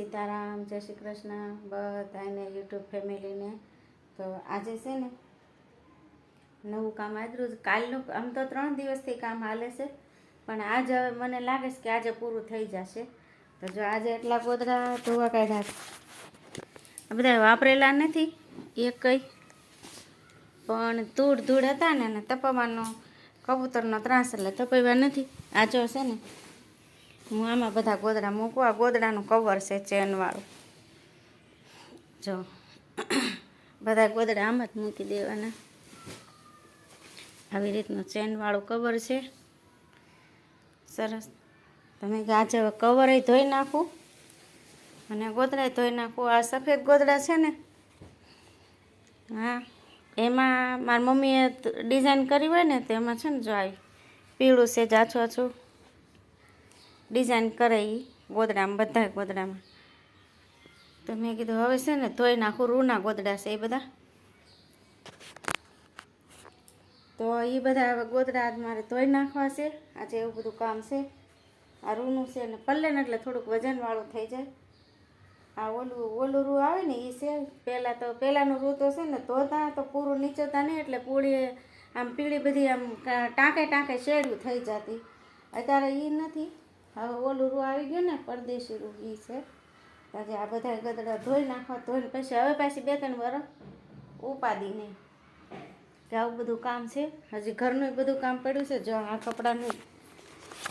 સીતારામ, જય શ્રી કૃષ્ણ બધાને યુટ્યુબ ફેમિલીને તો આજે છે ને નવું કામ આદરું કાલનું આમ તો ત્રણ દિવસથી કામ હાલે છે, પણ આજે હવે મને લાગે છે કે આજે પૂરું થઈ જશે. તો જો આજે એટલા ગોદડા ધોવા કાઢ્યા છે. આ બધા વાપરેલા નથી, એક કંઈ. પણ ધૂળ ધૂળ હતા ને અને તપાવવાનો કબૂતરનો ત્રાસ એટલે તપાવ્યા નથી. આ જો છે ને હું આમાં બધા ગોદડા મૂકું, આ ગોદડાનું કવર છે ચેનવાળું જો, બધા ગોદડા આમ જ મૂકી દેવાના. આવી રીતનું ચેનવાળું કવર છે. સરસ. તમે આજે હવે કવરે ધોઈ નાખું? અને ગોદડાય ધોઈ નાખું. આ સફેદ ગોદડા છે ને? હા. એમાં મારી મમ્મીએ ડિઝાઇન કરી હોય ને, તો એમાં છે ને જો આવી પીળું છે, જાછું આછું ડિઝાઇન કરાવી ગોદડામાં બધા ગોદડામાં. તો મેં કીધું, હવે છે ને ધોઈ નાખું, રૂના ગોદડા છે એ બધા. તો એ બધા ગોદડા આજ મારે ધોઈ નાખવા છે. આજે એવું બધું કામ છે. આ રૂનું છે ને પલ્લેન એટલે થોડુંક વજનવાળું થઈ જાય. આ ઓલું ઓલું રૂ આવે ને એ છે. પહેલાં તો, પહેલાંનું રૂ તો છે ને ધોતા તો પૂરું નીચોતા નહીં, એટલે પૂળી આમ પીળી બધી આમ ટાંકે ટાંકે શેડ્યું થઈ જતી. અત્યારે એ નથી. હવે ઓલું રૂ આવી ગયું ને, પરદેશી રૂ એ છે. પછી આ બધા ગદડા ધોઈ નાખવા, ધોઈને પછી હવે પાછી બે ત્રણ વર ઉપાદી નહીં કે આવું બધું કામ છે. હજી ઘરનું બધું કામ પડ્યું છે, જો આ કપડાનું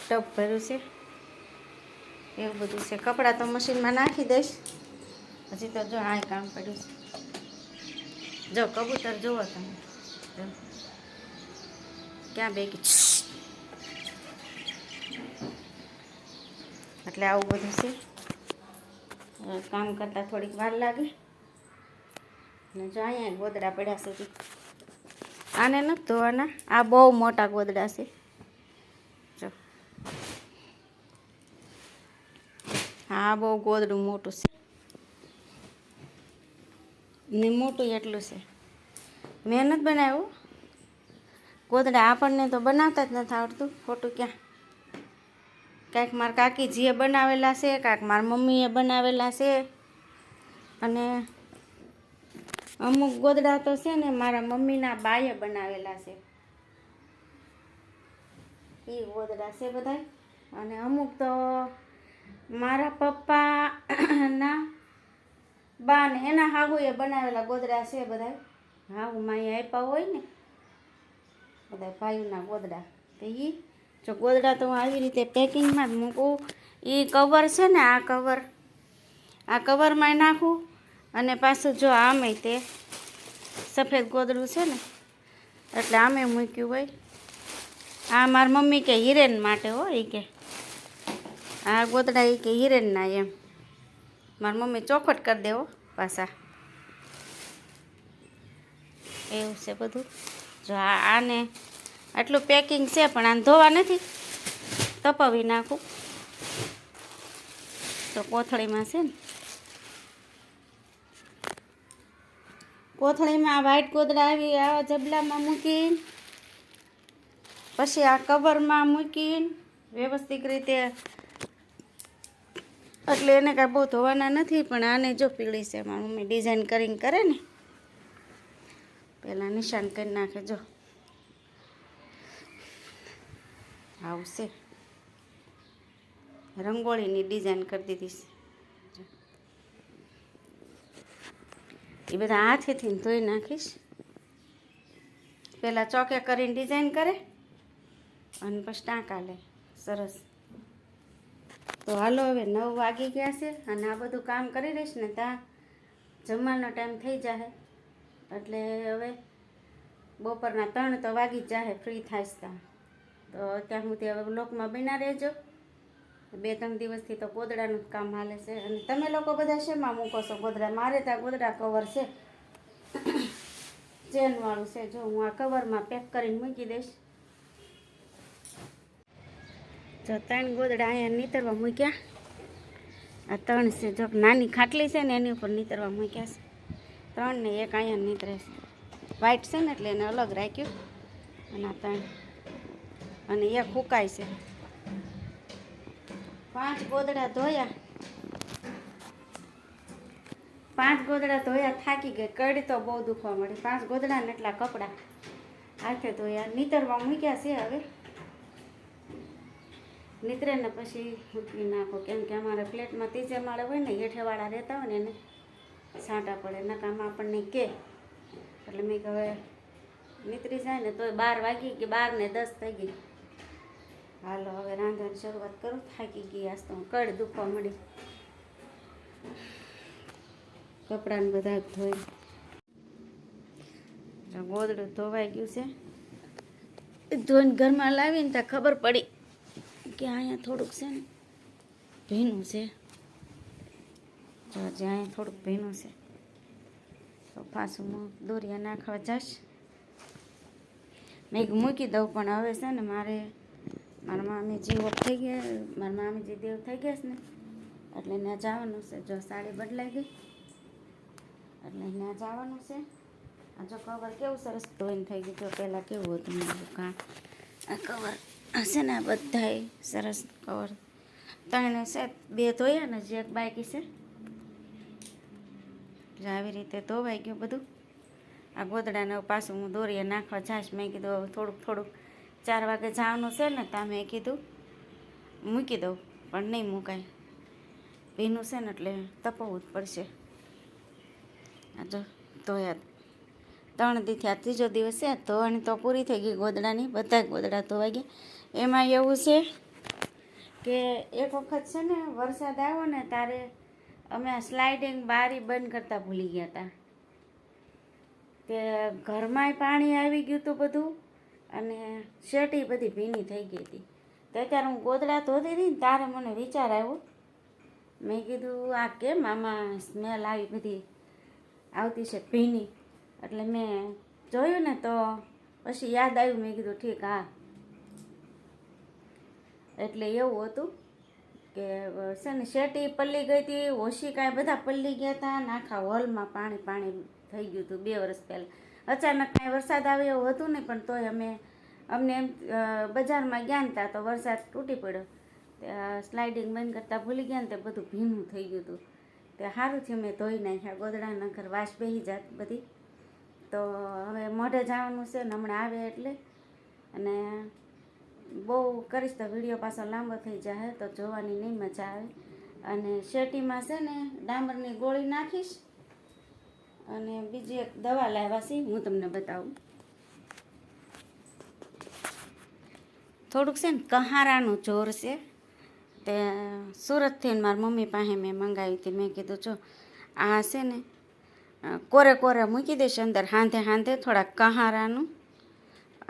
ટપ ભર્યું છે. એવું બધું છે. કપડાં તો મશીનમાં નાખી દઈશ. હજી તો જો આ કામ પડ્યું છે. જો કબૂતર જુઓ તમે. ક્યાં બેગી એટલે આવું બધું છે. કામ કરતાં થોડીક વાર લાગે. અને જો અહીંયા ગોદડા પડ્યા છે આને નથી ધોવાના. આ બહુ મોટા ગોદડા છે. જો. હા, બહુ ગોદડું મોટું છે. ને મોટું એટલું છે. મહેનત બનાવ્યું. ગોદડા આપણને તો બનાવતા જ નથી આવડતું. ખોટું ક્યાં? કાંઈક મારા કાકીજીએ બનાવેલા છે, કાંઈક મારા મમ્મીએ બનાવેલા છે. અને અમુક ગોદડા તો છે ને મારા મમ્મીના બાએ બનાવેલા છે. એ ગોદડા છે બધા અને અમુક તો મારા પપ્પાના બા ને એના હાહુએ બનાવેલા ગોદડા છે બધા હાહુ માએ આપ્યા હોય ને બધા ભાઈઓના ગોદડા. તો એ જો ગોદડા તો હું આવી રીતે પેકિંગમાં જ મૂકું એ કવર છે ને આ કવર આ કવરમાં નાખું અને પાછું જો આમે તે સફેદ ગોદડું છે ને, એટલે આમે મૂક્યું હોય. આ મારી મમ્મી કે હિરેન માટે હો એ કે. આ ગોદડા એ કે હિરેનના એમ. મારી મમ્મી ચોખટ કરી દેવો પાછા. એવું છે બધું. જો આને આટલું પેકિંગ છે, પણ આને ધોવા નથી. તપાવી નાખું. તો કોથળીમાં છે ને. કોથળીમાં વ્હાઈટ ગોદડા આવી, આવા જબલામાં મૂકીને, પછી આ કવરમાં મૂકીને, વ્યવસ્થિત રીતે, એટલે એને કાંઈ બહુ ધોવાના નથી, પણ આને જો પીળી છે મારી મમ્મી ડિઝાઇન કરીને કરે ને. પહેલાં નિશાન કરી નાખે, જો. આવશે. રંગોળીની ડિઝાઇન કરી દીધી છે. એ બધા હાથેથી ધોઈ નાખીશ. પહેલાં ચોકે કરીને ડિઝાઇન કરે અને પછી ટાંકા લે. સરસ. તો હાલો હવે નવ વાગી ગયા છે અને આ બધું કામ કરી રહીશ ને ત્યાં જમવાનો ટાઈમ થઈ જાય એટલે હવે બપોરના ત્રણ તો વાગી જ જાય ફ્રી થાય ત્યાં તો ત્યાં સુધી હવે બ્લોકમાં બના રહેજો. બે ત્રણ દિવસથી તો ગોદડાનું કામ હાલે છે. અને તમે લોકો બધા શેમાં મૂકો છો? ગોદડા, મારે ત્યાં ગોદડા કવર છે. ચેનવાળું છે. જો હું આ કવરમાં પેક કરીને મૂકી દઈશ. જો ત્રણ ગોદડા અહીંયા નીતરવા મૂક્યા. આ ત્રણ છે. જો નાની ખાટલી છે ને એની ઉપર નીતરવા મૂક્યા છે. ત્રણ ને એક અહીંયા નીતરે છે. વ્હાઈટ છે ને એટલે એને અલગ રાખ્યું. અને આ ત્રણ. અને એ ફૂંકાય છે. પાંચ ગોદડા ધોયા. પાંચ ગોદડા ધોયા, થાકી ગઈ. કડી તો બહુ દુખવા મળી પાંચ ગોદડા ને એટલા કપડાં હાથે ધોયા. નીતરવા મૂક્યા છે હવે. નીતરે ને પછી ઉતરી નાખો. કેમ કે અમારે ફ્લેટમાં ત્રીજે માળે હોય ને, હેઠેવાળા રહેતા હોય ને, એને સાંટા પડે. નકામાં આપણને કે. એટલે મેં હવે નીતરી જાય ને, તોય બાર વાગી કે બાર ને દસ થઈ ગઈ. હાલો, હવે રાંધવાની શરૂઆત કરું. થાકી ગઈ આજ તો કડ દુખવા મળી કપડાને બધા ધોઈ. ગોદડું ધોવાઈ ગયું છે. ધોઈને ઘરમાં લાવીને ત્યાં ખબર પડી કે અહીંયા થોડુંક છે ને ભીનું છે. હજી અહીંયા થોડુંક ભીનું છે. તો પાછું હું દોરિયા નાખવા જઈશ મેં મૂકી દઉં, પણ હવે છે ને મારે મારા મામીજી ઓફ થઈ ગયા, મારા મામીજી દેવ થઈ ગયા છે ને, એટલે ત્યાં જવાનું છે. જો સાડી બદલાઈ ગઈ, એટલે ત્યાં જવાનું છે. આ જો કવર કેવું સરસ ધોઈને થઈ ગયું. જો પહેલાં કેવું હતું મારું કામ. આ કવર હશે ને આ બધાય સરસ કવર ત્રણે છે, બે ધોયા ને જે એક બાકી છે. જો આવી રીતે ધોવાઈ ગયું બધું. આ ગોદડાને પાછું હું દોરીએ નાખવા જાશ મેં કીધું થોડુંક થોડુંક ચાર વાગે જવાનું છે ને તો મેં કીધું, મૂકી દઉં, પણ નહીં મૂકાય. ભીનું છે ને એટલે તપવું જ પડશે. જો ધોયા. ત્રણ દીથી આ ત્રીજો દિવસ છે, ધોવાની તો પૂરી થઈ ગઈ ગોદડાની, બધા ગોદડા ધોવાઈ ગયા. એમાં એવું છે કે એક વખત છે ને વરસાદ આવ્યો ને ત્યારે અમે સ્લાઇડિંગ બારી બંધ કરતાં ભૂલી ગયા હતા. તે ઘરમાંય પાણી આવી ગયું હતું બધું અને શર્ટી બધી ભીની થઈ ગઈ હતી. તો અત્યારે હું ગોદડા ધોતી હતી ને ત્યારે મને વિચાર આવ્યો. મેં કીધું, આ કેમ આમાં સ્મેલ આવી બધી? આવતી છે ભીની. એટલે મેં જોયું ને તો પછી યાદ આવ્યું. મેં કીધું, ઠીક, હા. એટલે એવું હતું કે, છે ને શેટી પલ્લી ગઈ હતી ઓશિકાય બધા પલ્લી ગયા હતા ને આખા હોલમાં પાણી પાણી થઈ ગયું હતું બે વર્ષ પહેલાં. અચાનક કાંઈ વરસાદ આવ્યો હતું નહીં, પણ તોય અમે, અમને એમ બજારમાં ગયા ત્યાં તો વરસાદ તૂટી પડ્યો. સ્લાઇડિંગ બંધ કરતાં ભૂલી ગયા ને તે બધું ભીનું થઈ ગયું હતું. તે સારું થયું, મેં ધોઈ નાખ્યા, ગોદડા નગર વાસ બેહી જાત બધી. તો હવે મોઢે જવાનું છે ને હમણાં આવે એટલે. અને બહુ કરીશ તો વીડિયો પાછો લાંબો થઈ જાય તો જોવાની નહીં મજા આવે. અને શેટીમાં છે ને ડામરની ગોળી નાખીશ. અને બીજી એક દવા લાવ્યા છે, હું તમને બતાવું. થોડુંક છે ને કહારાનું જોર છે. તે સુરતથી મારી મમ્મી પાસે મેં મંગાવી હતી. મેં કીધું, જો, આ છે ને કોરે કોરે મૂકી દઈશ અંદર, હાંધે હાંધે થોડાક કહારાનું.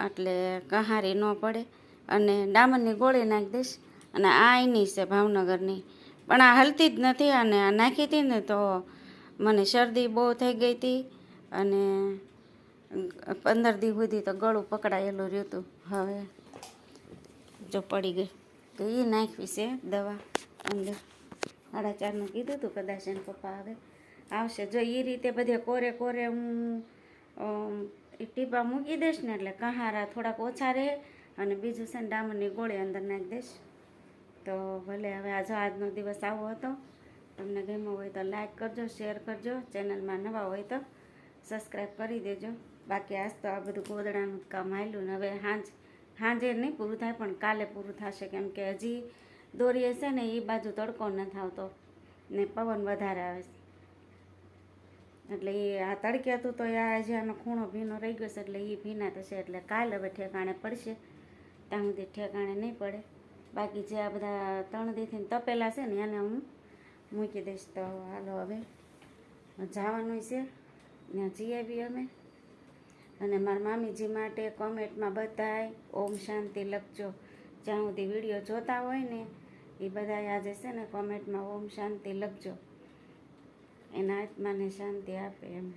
એટલે કહારી ન પડે. અને ડામરની ગોળી નાખી દઈશ. અને આ એની છે ભાવનગરની. પણ આ હલતી જ નથી અને આ નાખી હતી ને તો મને શરદી બહુ થઈ ગઈ હતી અને પંદર દી સુધી તો ગળું પકડાયેલું રહ્યું હતું. હવે જો પડી ગઈ. તો એ નાખવી છે દવા અંદર. સાડા ચારનું કીધું હતું કદાચ એને પપ્પા આવે આવશે. જો એ રીતે બધે કોરે કોરે હું એ ટીપા મૂકી દઈશ ને એટલે કહારા થોડાક ઓછા રહે અને બીજું છે ને ડામરની ગોળી અંદર નાખી દઈશ. તો ભલે હવે આજો આજનો દિવસ આવો હતો તમને ગમ્યું હોય તો લાઇક કરજો શેર કરજો. ચેનલમાં નવા હોય તો સબસ્ક્રાઈબ કરી દેજો. બાકી આજ તો આ બધું ગોદડાનું કામ આવેલું ને હવે હાંજ સાંજે નહીં પૂરું થાય, પણ કાલે પૂરું થશે. કેમ કે હજી દોરીએ છે ને એ બાજુ તડકો નથી આવતો ને પવન વધારે આવે છે. એટલે એ આ તડકે હતું તો આ જે આનો ખૂણો ભીનો રહી ગયો છે, એટલે એ ભીના થશે. એટલે કાલ હવે ઠેકાણે પડશે. ત્યાં સુધી ઠેકાણે નહીં પડે. બાકી જે આ બધા ત્રણ દીથી તપેલા છે ને, એને હું મૂકી દઈશ તો હાલો હવે. જવાનું છે. ત્યાં જઈએ બી અમે. અને મારા મામીજી માટે કોમેન્ટમાં બધાય ઓમ શાંતિ લખજો. જ્યાં સુધી વીડિયો જોતા હોય ને, એ બધાય આજે છે ને કોમેન્ટમાં ઓમ શાંતિ લખજો. એના આત્માને શાંતિ આપે એમ.